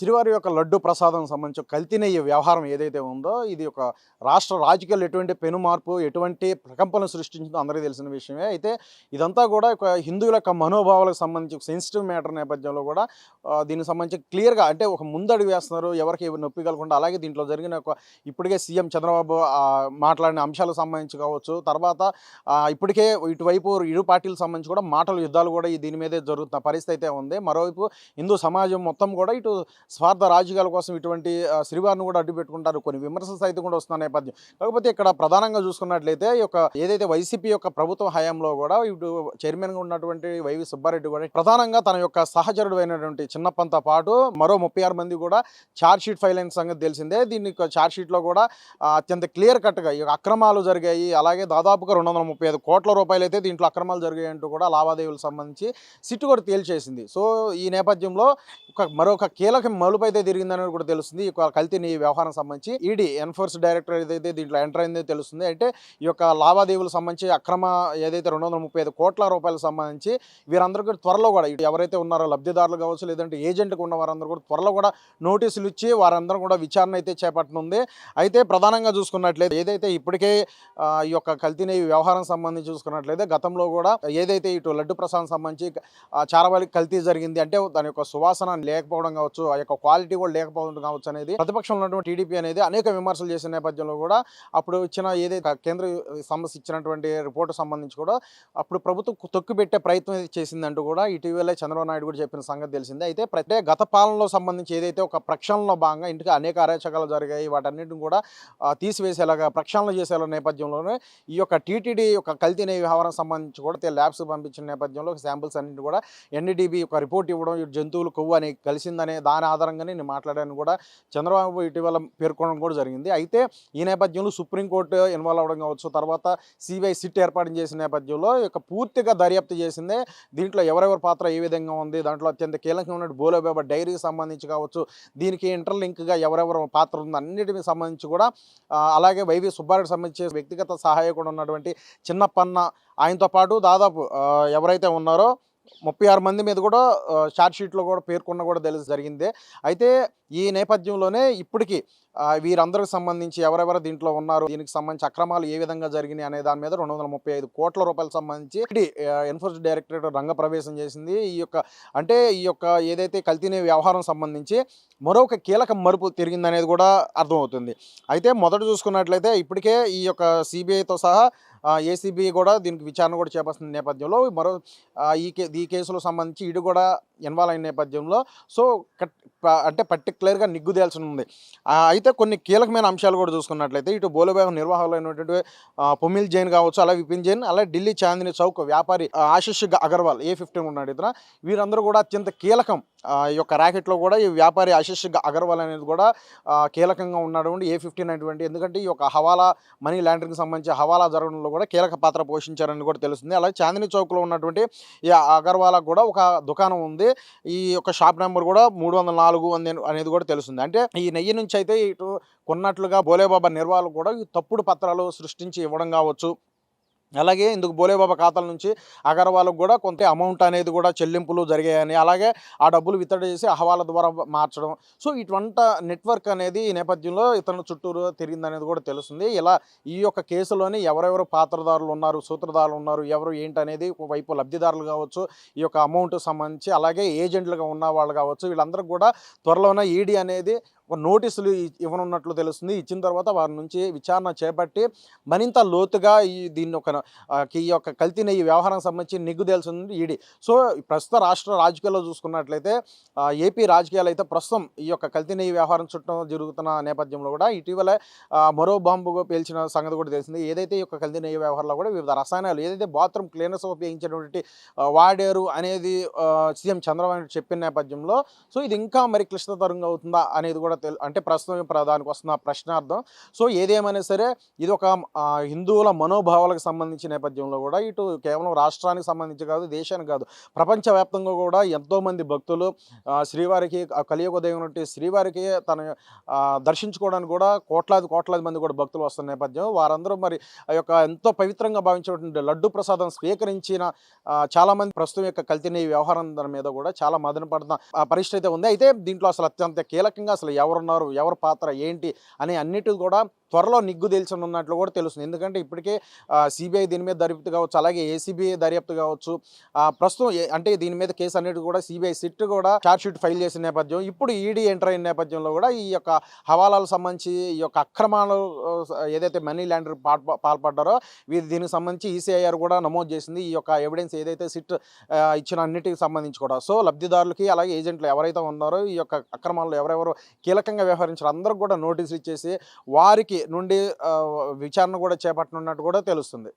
శ్రీవారి యొక్క లడ్డు ప్రసాదం సంబంధించి కల్తీనయ్య వ్యవహారం ఏదైతే ఉందో ఇది ఒక రాష్ట్ర రాజకీయాలు ఎటువంటి పెను మార్పు ఎటువంటి ప్రకంపనలు సృష్టించిందో అందరికీ తెలిసిన విషయమే. అయితే ఇదంతా కూడా ఒక హిందువుల యొక్క మనోభావాలకు సంబంధించి ఒక సెన్సిటివ్ మ్యాటర్ నేపథ్యంలో కూడా దీనికి సంబంధించి క్లియర్గా అంటే ఒక ముందడుగు వేస్తున్నారు. ఎవరికి నొప్పి కలగకుండా అలాగే దీంట్లో జరిగిన ఒక ఇప్పటికే సీఎం చంద్రబాబు మాట్లాడిన అంశాలకు సంబంధించి కావచ్చు. తర్వాత ఇప్పటికే ఇటువైపు ఇరు పార్టీలకు సంబంధించి కూడా మాటలు యుద్ధాలు కూడా ఈ దీని మీదే జరుగుతున్న పరిస్థితి అయితే ఉంది. మరోవైపు హిందూ సమాజం మొత్తం కూడా ఇటు స్వార్థ రాజకీయాల కోసం ఇటువంటి శ్రీవారిని కూడా అడ్డు పెట్టుకుంటారు కొన్ని విమర్శలు సైతం కూడా వస్తున్న నేపథ్యం. కాకపోతే ఇక్కడ ప్రధానంగా చూసుకున్నట్లయితే ఈ యొక్క ఏదైతే వైసీపీ యొక్క ప్రభుత్వ హయాంలో కూడా ఇటు చైర్మన్గా ఉన్నటువంటి వైవి సుబ్బారెడ్డి కూడా ప్రధానంగా తన యొక్క సహచరుడు అయినటువంటి చిన్నప్పంతో పాటు మరో ముప్పై ఆరు మంది కూడా ఛార్జ్ షీట్ ఫైల్ అయిన సంగతి తెలిసిందే. దీని ఛార్జ్ షీట్లో కూడా అత్యంత క్లియర్ కట్గా ఈ అక్రమాలు జరిగాయి. అలాగే దాదాపుగా రెండు వందల ముప్పై ఐదు కోట్ల రూపాయలు అయితే దీంట్లో అక్రమాలు జరిగాయి అంటూ కూడా లావాదేవీలకు సంబంధించి సిట్టు కూడా తేల్చేసింది. సో ఈ నేపథ్యంలో ఒక మరొక కీలక మలుపు అయితే తిరిగిందని కూడా తెలుస్తుంది. ఈ కల్తీని వ్యవహారం సంబంధించి ఈడీ ఎన్ఫోర్స్ డైరెక్టర్ ఏదైతే దీంట్లో ఎంటర్ అయిందో తెలుస్తుంది. అంటే ఈ యొక్క లావాదేవీలకు సంబంధించి అక్రమ ఏదైతే రెండు వందల ముప్పై ఐదు కోట్ల రూపాయలకు సంబంధించి వీరందరూ కూడా త్వరలో కూడా ఎవరైతే ఉన్నారో లబ్ధిదారులు కావచ్చు లేదంటే ఏజెంట్కి ఉన్న వారందరూ కూడా త్వరలో కూడా నోటీసులు ఇచ్చి వారందరూ కూడా విచారణ అయితే చేపట్టనుంది. అయితే ప్రధానంగా చూసుకున్నట్లయితే ఏదైతే ఇప్పటికే ఈ యొక్క కల్తీని వ్యవహారం సంబంధించి చూసుకున్నట్లయితే గతంలో కూడా ఏదైతే ఇటు లడ్డు ప్రసాద్ సంబంధించి చారవాలి కల్తీ జరిగింది అంటే దాని యొక్క సువాసన లేకపోవడం కావచ్చు యొక్క క్వాలిటీ కూడా లేకపోవడం కావచ్చు అనేది ప్రతిపక్షంలో ఉన్నటువంటి టీడీపీ అనేది అనేక విమర్శలు చేసిన నేపథ్యంలో కూడా అప్పుడు ఇచ్చిన ఏదైతే కేంద్ర సంస్థ ఇచ్చినటువంటి రిపోర్ట్ సంబంధించి కూడా అప్పుడు ప్రభుత్వం తొక్కి పెట్టే ప్రయత్నం చేసిందంటూ కూడా ఇటీవలే చంద్రబాబు నాయుడు కూడా చెప్పిన సంగతి తెలిసిందే. అయితే ప్రతి గత పాలనలో సంబంధించి ఏదైతే ఒక ప్రక్షాళనలో భాగంగా ఇంటికి అనేక అరాచకాలు జరిగాయి వాటన్నిటిని కూడా తీసివేసేలాగా ప్రక్షాళన చేసేలా నేపథ్యంలోనే ఈ యొక్క టీటీడీ యొక్క కల్తీ వ్యవహారం సంబంధించి కూడా ల్యాబ్స్ పంపించిన నేపథ్యంలో శాంపిల్స్ అన్నింటి కూడా ఎన్డీడీబీ ఒక రిపోర్ట్ ఇవ్వడం జంతువులు కొవ్వు అని కలిసిందనే దాని ఆధారంగానే నేను మాట్లాడాను కూడా చంద్రబాబు ఇటీవల పేర్కొనడం కూడా జరిగింది. అయితే ఈ నేపథ్యంలో సుప్రీంకోర్టు ఇన్వాల్వ్ అవ్వడం కావచ్చు తర్వాత సిబిఐ సిట్ ఏర్పాటు చేసిన నేపథ్యంలో యొక్క పూర్తిగా దర్యాప్తు చేసిందే. దీంట్లో ఎవరెవరి పాత్ర ఏ విధంగా ఉంది? దాంట్లో అత్యంత కీలకంగా ఉన్న బోలోబేబ డైరీకి సంబంధించి కావచ్చు దీనికి ఇంటర్లింక్గా ఎవరెవరు పాత్ర ఉంది? అన్నిటికి సంబంధించి కూడా అలాగే వైవి సుబ్బారెడ్డి సంబంధించి వ్యక్తిగత సహాయకుడు ఉన్నటువంటి చిన్నప్పన్న ఆయనతో పాటు దాదాపు ఎవరైతే ఉన్నారో ముప్పై ఆరు మంది మీద కూడా షార్ట్ షీట్లో కూడా పేర్కొన్న కూడా తెలిసి జరిగిందే. అయితే ఈ నేపథ్యంలోనే ఇప్పటికీ వీరందరికి సంబంధించి ఎవరెవరు దీంట్లో ఉన్నారు దీనికి సంబంధించి అక్రమాలు ఏ విధంగా జరిగినాయి అనే దాని మీద రెండు వందల ముప్పై ఐదు కోట్ల రూపాయలకు సంబంధించి ఎన్ఫోర్స్ డైరెక్టరేట్ రంగప్రవేశం చేసింది. ఈ యొక్క అంటే ఈ యొక్క ఏదైతే కల్తీనే వ్యవహారం సంబంధించి మరొక కీలక మరుపు తిరిగిందనేది కూడా అర్థమవుతుంది. అయితే మొదట చూసుకున్నట్లయితే ఇప్పటికే ఈ యొక్క సిబిఐతో సహా ఏసీబీ కూడా దీనికి విచారణ కూడా చేపడుతున్న నేపథ్యంలో మరో ఈ కే ఈ కేసులో సంబంధించి ఇడు కూడా ఇన్వాల్వ్ అయిన నేపథ్యంలో సో కట్- అంటే పర్టికులర్గా నిగ్గుదేయాల్సి ఉంది అయితే కొన్ని కీలకమైన అంశాలు కూడా చూసుకున్నట్లయితే ఇటు బోలోబేగ నిర్వాహకులు అయినటువంటి పొమిల్ జైన్ కావచ్చు అలాగే విపిన్ జైన్ అలా ఢిల్లీ చాందిని చౌక్ వ్యాపారి ఆశిష్ గ- అగర్వాల్ ఏ ఫిఫ్టీన్ ఉన్నాడు ఇతర వీరందరూ కూడా అత్యంత కీలకం ఈ యొక్క ర్యాకెట్లో కూడా ఈ వ్యాపారి ఆశిష్ అగర్వాల్ అనేది కూడా కీలకంగా ఉన్నటువంటి ఏ ఫిఫ్టీన్ అటువంటి ఎందుకంటే ఈ యొక్క హవాలా మనీ లాండరింగ్కి సంబంధించి హవాలా జరగడంలో కూడా కీలక పాత్ర పోషించారని కూడా తెలుస్తుంది. అలాగే చాందిని చౌక్లో ఉన్నటువంటి ఈ అగర్వాలకు కూడా ఒక దుకాణం ఉంది. ఈ యొక్క షాప్ నెంబర్ కూడా మూడు వందల నాలుగు అనేది కూడా తెలుస్తుంది. అంటే ఈ నెయ్యి నుంచి అయితే ఇటు కొన్నట్లుగా బోలేబాబా నిర్వాహకులు కూడా ఈ తప్పుడు పత్రాలు సృష్టించి ఇవ్వడం కావచ్చు. అలాగే ఇందుకు బోలేబాబా ఖాతాల నుంచి అగర్వాల్కి కూడా కొంత అమౌంట్ అనేది కూడా చెల్లింపులు జరిగాయని అలాగే ఆ డబ్బులు విత్తడి చేసి అహవాల ద్వారా మార్చడం. సో ఇటువంటి నెట్వర్క్ అనేది ఈ నేపథ్యంలో ఇతను చుట్టూరు తిరిగిందనేది కూడా తెలుస్తుంది. ఇలా ఈ యొక్క కేసులోని ఎవరెవరు పాత్రదారులు ఉన్నారు సూత్రధారులు ఉన్నారు ఎవరు ఏంటి అనేది వైపు లబ్ధిదారులు కావచ్చు ఈ యొక్క అమౌంట్ సంబంధించి అలాగే ఏజెంట్లుగా ఉన్న వాళ్ళు కావచ్చు వీళ్ళందరూ కూడా త్వరలోనే ఈడీ అనేది నోటీసులు ఇవ్వనున్నట్లు తెలుస్తుంది. ఇచ్చిన తర్వాత వారి నుంచి విచారణ చేపట్టి మరింత లోతుగా ఈ దీన్ని ఒక ఈ యొక్క కల్తీని ఈ వ్యవహారం సంబంధించి నిగ్గు తెలుస్తుంది ఈడీ. సో ఈ ప్రస్తుత రాష్ట్ర రాజకీయాల్లో చూసుకున్నట్లయితే ఏపీ రాజకీయాలు అయితే ప్రస్తుతం ఈ యొక్క కల్తీని వ్యవహారం చుట్టూ జరుగుతున్న నేపథ్యంలో కూడా ఇటీవల మరో బాంబుగా పేల్చిన సంగతి కూడా తెలిసింది. ఏదైతే ఈ యొక్క కల్తీని వ్యవహారంలో కూడా వివిధ రసాయనాలు ఏదైతే బాత్రూమ్ క్లీనర్స్ ఉపయోగించినటువంటి వాడారు అనేది సీఎం చంద్రబాబు నాయుడు చెప్పిన నేపథ్యంలో సో ఇది ఇంకా మరి క్లిష్టతరంగా అవుతుందా అనేది కూడా కూడా తెలు అంటే ప్రస్తుతం దానికి వస్తున్న ప్రశ్నార్థం. సో ఏదేమైనా సరే ఇది ఒక హిందువుల మనోభావాలకు సంబంధించిన నేపథ్యంలో కూడా ఇటు కేవలం రాష్ట్రానికి సంబంధించి కాదు దేశానికి కాదు ప్రపంచవ్యాప్తంగా కూడా ఎంతోమంది భక్తులు శ్రీవారికి కలియుగ దైవం శ్రీవారికి తన దర్శించుకోవడానికి కూడా కోట్లాది కోట్లాది మంది కూడా భక్తులు వస్తున్న నేపథ్యం. వారందరూ మరి ఆ యొక్క ఎంతో పవిత్రంగా భావించేటువంటి లడ్డు ప్రసాదం స్వీకరించిన చాలామంది ప్రస్తుతం యొక్క కల్తీని వ్యవహారం మీద కూడా చాలా మదన పడుతున్న పరిస్థితి అయితే ఉంది. అయితే దీంట్లో అసలు అత్యంత కీలకంగా అసలు ఎవరున్నారు ఎవరి పాత్ర ఏంటి అనే అన్నిటి కూడా త్వరలో నిగ్గు తేల్చనున్నట్లు కూడా తెలుస్తుంది. ఎందుకంటే ఇప్పటికే సిబిఐ దీని మీద దర్యాప్తు కావచ్చు అలాగే ఏసీబీ దర్యాప్తు కావచ్చు. ప్రస్తుతం అంటే దీని మీద కేసు అనేది కూడా సిబిఐ సిట్ కూడా ఛార్జ్ షీట్ ఫైల్ చేసిన నేపథ్యం ఇప్పుడు ఈడీ ఎంటర్ అయిన నేపథ్యంలో కూడా ఈ యొక్క హవాలాలకు సంబంధించి ఈ యొక్క అక్రమాలు ఏదైతే మనీ ల్యాండర్ పాల్పడ్డారో వీరి దీనికి సంబంధించి ఈసీఐఆర్ కూడా నమోదు చేసింది. ఈ యొక్క ఎవిడెన్స్ ఏదైతే సిట్ ఇచ్చిన అన్నిటికి సంబంధించి కూడా. సో లబ్ధిదారులకి అలాగే ఏజెంట్లు ఎవరైతే ఉన్నారో ఈ యొక్క అక్రమాల్లో ఎవరెవరు కీలకంగా వ్యవహరించారు అందరికి కూడా నోటీసులు ఇచ్చేసి వారికి నుండి విచారణ కూడా చేపట్టనున్నట్టు కూడా తెలుస్తుంది.